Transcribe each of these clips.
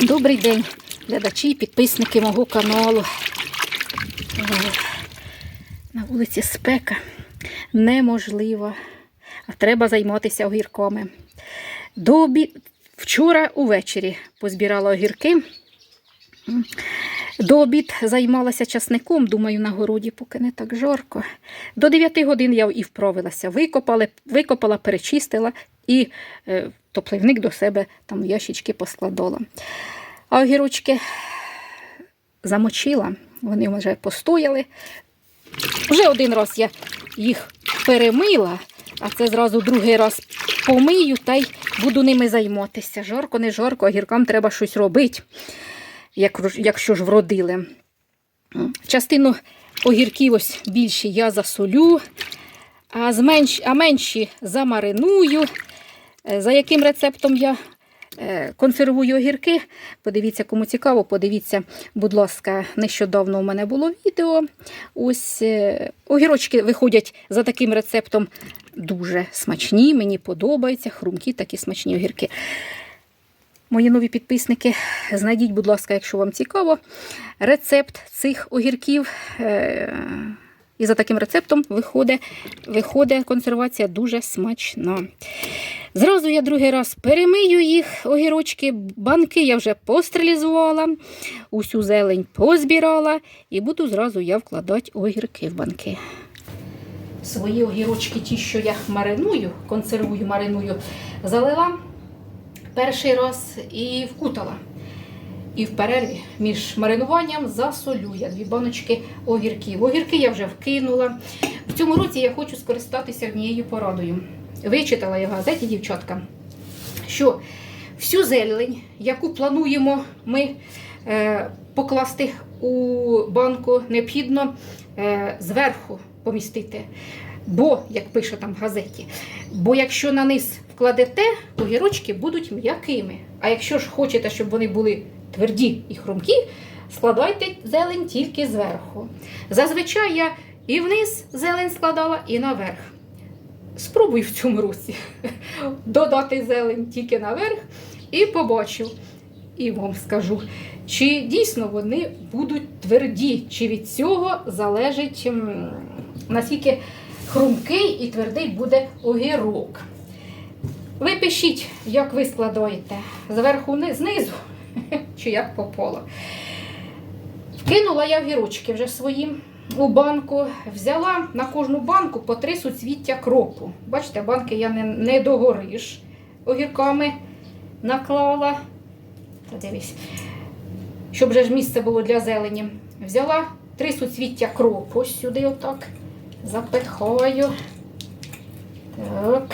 Добрий день, глядачі, і підписники мого каналу. На вулиці спека неможливо, а треба займатися огірками. До обі... Вчора увечері позбирала огірки. До обід займалася часником, думаю, на городі, поки не так жарко. До 9 годин я і вправилася. Викопала, викопала перечистила і е, топливник до себе там ящички поскладала. А огірочки замочила, вони вже постояли. Вже один раз я їх перемила, а це зразу другий раз помию та й буду ними займатися. Жарко, не жарко, огіркам треба щось робити, якщо ж вродили. Частину огірків ось більші я засолю, а, зменш, а менші замариную. Е, За яким рецептом я е, консервую огірки, подивіться, кому цікаво, подивіться, будь ласка, нещодавно у мене було відео. Ось е, огірочки виходять за таким рецептом дуже смачні, мені подобаються, хрумкі такі смачні огірки. Мої нові підписники, знайдіть, будь ласка, якщо вам цікаво, рецепт цих огірків. Е, І за таким рецептом виходить, виходить консервація дуже смачна. Зразу я другий раз перемию їх, огірочки, банки я вже постерилізувала, усю зелень позбирала і буду зразу я вкладати огірки в банки. Свої огірочки, ті, що я мариную, консервую, мариную, залила перший раз і вкутала. І в перерві між маринуванням засолю я дві баночки огірків. Огірки я вже вкинула. В цьому році я хочу скористатися однією порадою. Вичитала я в газеті, дівчатка, що всю зелень, яку плануємо ми е, покласти у банку, необхідно е, зверху помістити. Бо, як пише там в газеті, бо якщо на низ вкладете, огірочки будуть м'якими. А якщо ж хочете, щоб вони були тверді і хрумкі, складайте зелень тільки зверху. Зазвичай я і вниз зелень складала, і наверх. Спробуй в цьому році додати зелень тільки наверх і побачу. І вам скажу, чи дійсно вони будуть тверді, чи від цього залежить наскільки хрумкий і твердий буде огірок. Ви пишіть, як ви складаєте, зверху знизу, чи як попало. Вкинула я огірочки вже свої у банку. Взяла на кожну банку по три суцвіття кропу. Бачите, банки я не, не догориш огірками наклала. Дивись, щоб вже ж місце було для зелені. Взяла три суцвіття кропу сюди отак. Запихаю. Так.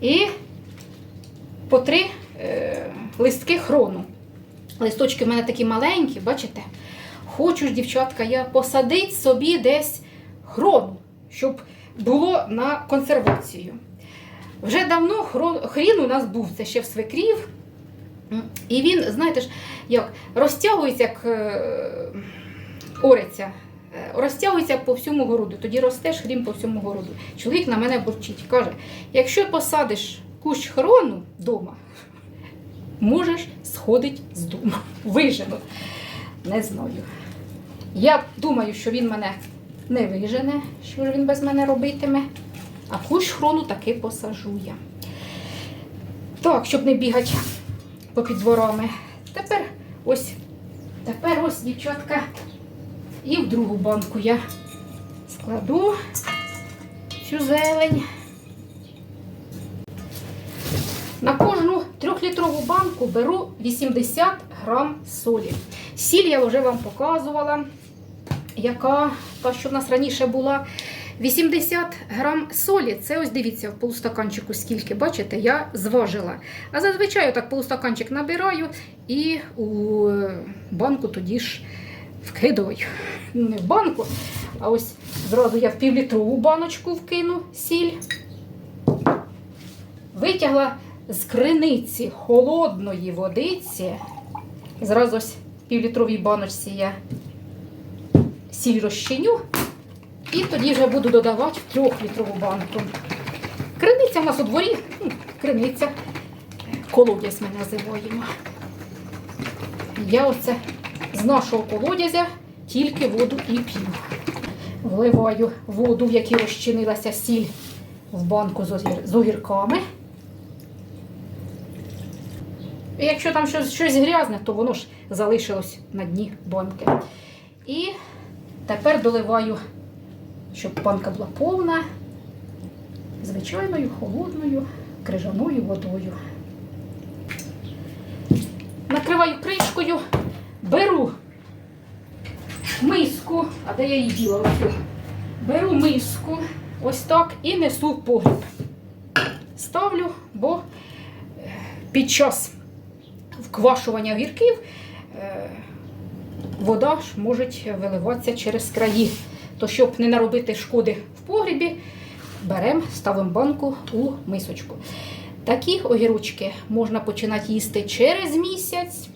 І по три е, листки хрону. Листочки в мене такі маленькі, бачите? Хочу ж, дівчатка, я посадити собі десь хрону, щоб було на консервацію. Вже давно хрін у нас був, це ще в свекрів. І він, знаєте ж, як розтягується, як е, ориться. Е, Розтягується по всьому городу, тоді ростеш хрін по всьому городу. Чоловік на мене борчить, каже: якщо посадиш кущ хрону вдома, можеш сходити з дому. Вижену. Не знаю. Я думаю, що він мене не вижене, що він без мене робитиме. А кущ хрону таки посажу я. Так, щоб не бігати попід дворами. Тепер ось, тепер ось, дівчатка, і в другу банку я складу цю зелень. На кожну трьохлітрову банку беру 80 грам солі. Сіль я вже вам показувала, яка та, що в нас раніше була. 80 грам солі, це ось дивіться, в полустаканчику скільки, бачите, я зважила. А зазвичай так полустаканчик набираю і у банку тоді ж вкидаю. Не в банку, а ось зразу я в півлітрову баночку вкину сіль. Витягла з криниці холодної водиці. Зразу ось в півлітровій баночці я сіль розчиню. І тоді вже буду додавати в трьохлітрову банку. Криниця в нас у дворі, криниця, колодязь ми називаємо. Я оце з нашого колодязя тільки воду і п'ю. Вливаю воду, в якій розчинилася сіль в банку з огірками. І якщо там щось, щось грязне, то воно ж залишилось на дні банки. І тепер доливаю, щоб банка була повна, звичайною холодною крижаною водою. Накриваю кришкою, беру миску, а де я її діла? Беру миску, ось так, і несу в погріб. Ставлю, бо е, під час вквашування огірків е, вода може виливатися через краї. То щоб не наробити шкоди в погрібі, беремо, ставимо банку у мисочку. Такі огірочки можна починати їсти через місяць,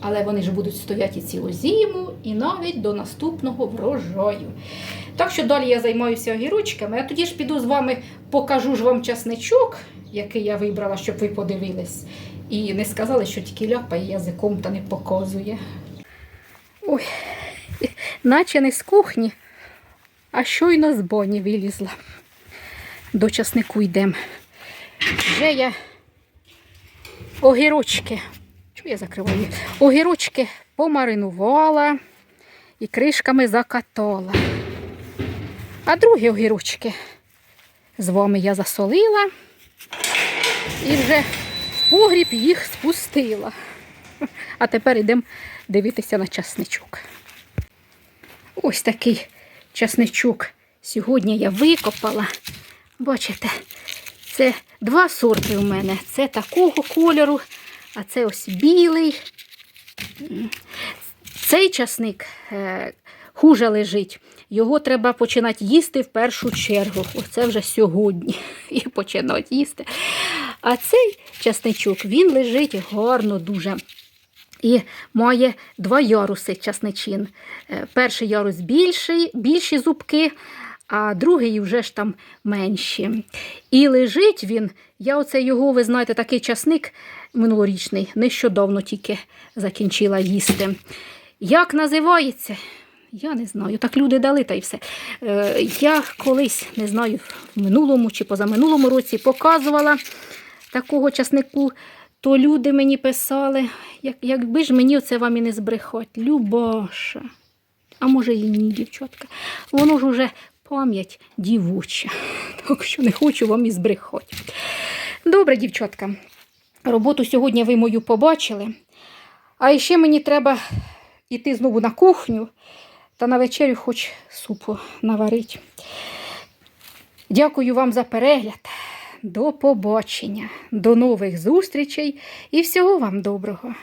але вони ж будуть стояти цілу зиму і навіть до наступного врожаю. Так що далі я займаюся огірочками, а тоді ж піду з вами покажу ж вам часничок, який я вибрала, щоб ви подивились. І не сказали, що тільки ляпає язиком та не показує. Ой, наче не з кухні, а щойно з боні вилізла. До часнику йдемо. Вже я огірочки. Чого я закриваю? Огірочки помаринувала і кришками закатала. А другі огірочки з вами я засолила і вже погріб їх спустила. А тепер йдемо дивитися на часничок. Ось такий часничок сьогодні я викопала. Бачите, це два сорти у мене. Це такого кольору, а це ось білий. Цей часник е, хуже лежить. Його треба починати їсти в першу чергу. Оце вже сьогодні. І починати їсти. А цей часничок він лежить гарно дуже. І має два яруси часничин. Е, Перший ярус більший, більші зубки, а другий вже ж там менші. І лежить він, я оце його, ви знаєте, такий часник минулорічний, нещодавно тільки закінчила їсти. Як називається? Я не знаю. Так люди дали та й все. Е, я колись, не знаю, в минулому чи позаминулому році показувала такого часнику, то люди мені писали, як, якби ж мені це вам і не збрехать. Любаша. А може і ні, дівчатка. Воно ж уже пам'ять дівуча. Так що не хочу вам і збрехати. Добре, дівчатка. Роботу сьогодні ви мою побачили. А ще мені треба йти знову на кухню та на вечерю хоч супу наварити. Дякую вам за перегляд. До побачення, до нових зустрічей і всього вам доброго.